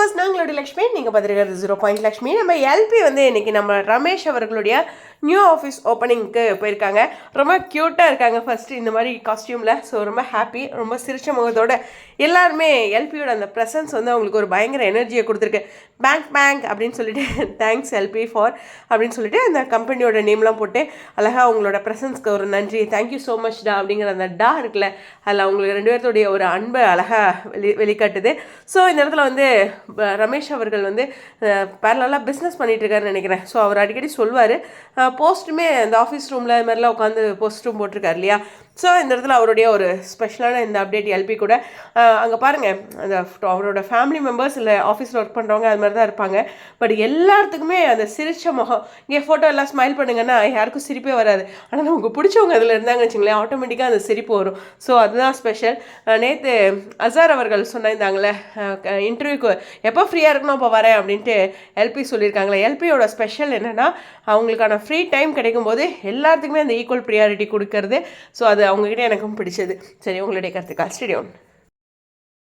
Viewers நாங்களுடைய Lakshmi நீங்கள் பார்த்துருக்கிறது zero point Lakshmi. நம்ம LP வந்து இன்னைக்கு நம்ம ரமேஷ் அவர்களுடைய நியூ ஆஃபீஸ் ஓப்பனிங்க்கு போயிருக்காங்க. ரொம்ப க்யூட்டாக இருக்காங்க ஃபஸ்ட்டு இந்த மாதிரி காஸ்டியூமில் ஸோ ரொம்ப ஹாப்பி ரொம்ப சிரிச்ச முகத்தோட எல்லாருமே எல்பியோட அந்த ப்ரெசன்ஸ் வந்து அவங்களுக்கு ஒரு பயங்கர எனர்ஜியை கொடுத்துருக்கு. பேங்க் பேங்க் அப்படின்னு சொல்லிட்டு தேங்க்ஸ் எல்பி ஃபார் அப்படின்னு சொல்லிட்டு அந்த கம்பெனியோட நேம்லாம் போட்டு அழகாக அவங்களோட ப்ரெசன்ஸ்க்கு ஒரு நன்றி. தேங்க்யூ ஸோ மச் டா அப்படிங்கிற அந்த டா இருக்குல்ல அதில் அவங்களுக்கு ரெண்டு பேர்த்தோடைய ஒரு அன்பை அழகாக வெளி வெளிக்காட்டுது. ஸோ இந்த இடத்துல வந்து ரமேஷ் அவர்கள் வந்து பேரலாக பிஸ்னஸ் பண்ணிகிட்ருக்காருன்னு நினைக்கிறேன். ஸோ அவர் அடிக்கடி சொல்வார். போஸ்ட்டுமே அந்த ஆஃபீஸ் ரூமில் இது மாதிரிலாம் உட்காந்து போஸ்ட் ரூம் போட்டிருக்காரு இல்லையா? ஸோ இந்த இடத்துல அவருடைய ஒரு ஸ்பெஷலான இந்த அப்டேட் எல்பி கூட அங்கே பாருங்கள் அந்த அவரோட ஃபேமிலி மெம்பர்ஸ் இல்லை ஆஃபீஸில் ஒர்க் பண்ணுறவங்க அது மாதிரி தான் இருப்பாங்க. பட் எல்லாத்துக்குமே அந்த சிரிச்ச முகம் இங்கே ஃபோட்டோ எல்லாம் ஸ்மைல் பண்ணுங்கன்னா யாருக்கும் சிரிப்பே வராது. ஆனால் உங்களுக்கு பிடிச்சவங்க அதில் இருந்தாங்கன்னு வச்சுங்களேன் ஆட்டோமேட்டிக்காக அந்த சிரிப்பு வரும். ஸோ அதுதான் ஸ்பெஷல் நேற்று அசார் அவர்கள் சொன்னாங்களே இன்டர்வியூக்கு எப்போ ஃப்ரீயாக இருக்கணும் அப்போ வரேன் அப்படின்ட்டு எல்பி சொல்லியிருக்காங்களே. எல்பியோட ஸ்பெஷல் என்னென்னா அவங்களுக்கான ஃப்ரீ டைம் கிடைக்கும்போது எல்லாத்துக்குமே அந்த ஈக்குவல் ப்ரியாரிட்டி கொடுக்கறது. ஸோ அது அவங்ககிட்ட எனக்கும் பிடிச்சது. சரி உங்களுடைய கருத்துக்கள். ஸ்டேடியோன்